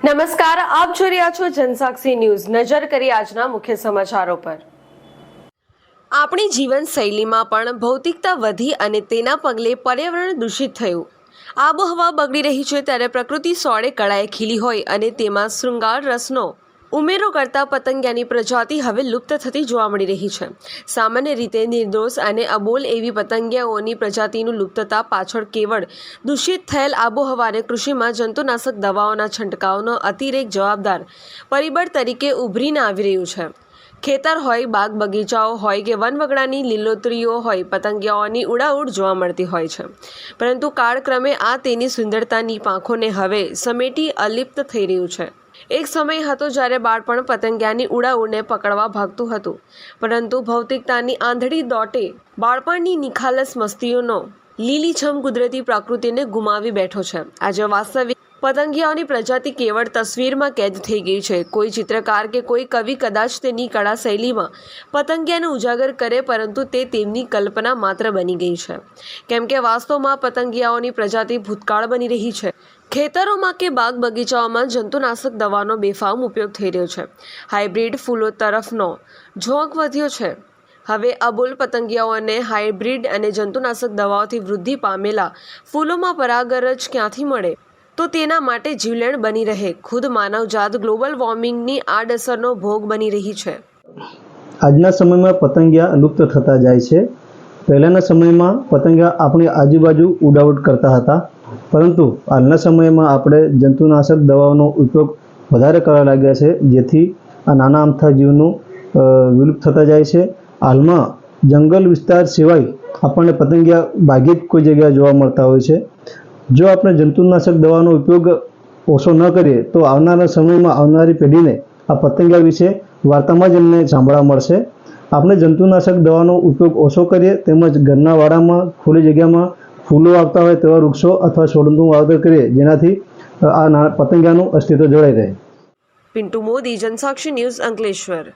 નમસ્કાર, આપ જોઈ રહ્યા છો જનસાક્ષી ન્યૂઝ. નજર કરી આજના મુખ્ય સમાચારો પર. આપણી જીવનશૈલીમાં પણ ભૌતિકતા વધી અને તેના પગલે પર્યાવરણ દૂષિત થયું. આબોહવા બગડી રહી છે ત્યારે પ્રકૃતિ સોળે કળાએ ખીલી હોય અને તેમાં શૃંગાર રસનો ઉમેરો કરતા પતંગિયાની પ્રજાતિ હવે લુપ્ત થતી જોવા મળી રહી છે. સામાન્ય રીતે નિર્દોષ અને અબોલ એવી પતંગિયાઓની પ્રજાતિનું લુપ્તતા પાછળ કેવળ દૂષિત થયેલ આબોહવાને કૃષિમાં જંતુનાશક દવાઓના છંટકાવનો અતિરેક જવાબદાર પરિબળ તરીકે ઉભરીને આવી રહ્યું છે. ખેતર હોય, બાગ બગીચાઓ હોય કે વનવગડાની લીલોતરીઓ હોય, પતંગિયાઓની ઉડાઉડ જોવા મળતી હોય છે. પરંતુ કાળક્રમે આ તેની સુંદરતાની પાંખોને હવે સમેટી અલિપ્ત થઈ રહ્યું છે. એક સમય હતો જ્યારે બાળપણ પતંગિયાની ઉડાઉડને પકડવા ભાગતું હતું. પરંતુ ભૌતિકતાની આંધળી દોટે બાળપણની નિખાલસ મસ્તીઓનો લીલીછમ કુદરતી પ્રકૃતિને ગુમાવી બેઠો છે. આજે વાસ્તવિક પતંગિયાઓની પ્રજાતિ કેવળ તસવીરમાં કેદ થઈ ગઈ છે. કોઈ ચિત્રકાર કે કોઈ કવિ કદાચ તેની કળા શૈલીમાં પતંગિયાને ઉજાગર કરે, પરંતુ તે તેમની કલ્પના માત્ર બની ગઈ છે. કેમ કે વાસ્તવમાં પતંગિયાઓની પ્રજાતિ ભૂતકાળ બની રહી છે. ખેતરોમાં કે બાગ બગીચાઓમાં જંતુનાશક દવાનો બેફામ ઉપયોગ થઈ રહ્યો છે. હાઇબ્રિડ ફૂલો તરફનો ઝોંક વધ્યો છે. હવે અબોલ પતંગિયાઓને હાઇબ્રિડ અને જંતુનાશક દવાઓથી વૃદ્ધિ પામેલા ફૂલોમાં પરાગરજ ક્યાંથી મળે? તો તેના માટે જીવલેણ બની રહે. ખુદ માનવજાત ગ્લોબલ વોર્મિંગની આડઅસરનો ભોગ બની રહી છે. આજના સમયમાં પતંગિયા લુપ્ત થતા જાય છે. પહેલાંના સમયમાં પતંગિયા આપણી આજુબાજુ ઉડાવટ કરતા હતા. પરંતુ હાલના સમયમાં આપણે જંતુનાશક દવાઓનો ઉપયોગ વધારે કરવા લાગ્યા છે, જેથી આ નાના અમથા જીવનું વિલુપ્ત થતા જાય છે. હાલમાં જંગલ વિસ્તાર સિવાય આપણને પતંગિયા ભાગ્યે જ કોઈ જગ્યાએ જોવા મળતા હોય છે. જો આપણે જંતુનાશક દવાનો ઉપયોગ ઓછો ન કરીએ, તો આવનારા સમયમાં આવનારી પેઢીને આ પતંગિયા વિશે વાર્તામાં જ એમને સાંભળવા મળશે. આપણે જંતુનાશક દવાનો ઉપયોગ ઓછો કરીએ, તેમજ ઘરના વાડામાં, ખુલ્લી જગ્યામાં ફૂલો આવતા હોય તેવા વૃક્ષો અથવા છોડનું વાવેતર કરીએ, જેનાથી આ પતંગિયાનું અસ્તિત્વ જળવાઈ રહે. પિન્ટુ મોદી, જનસાક્ષી ન્યૂઝ અંકલેશ્વર.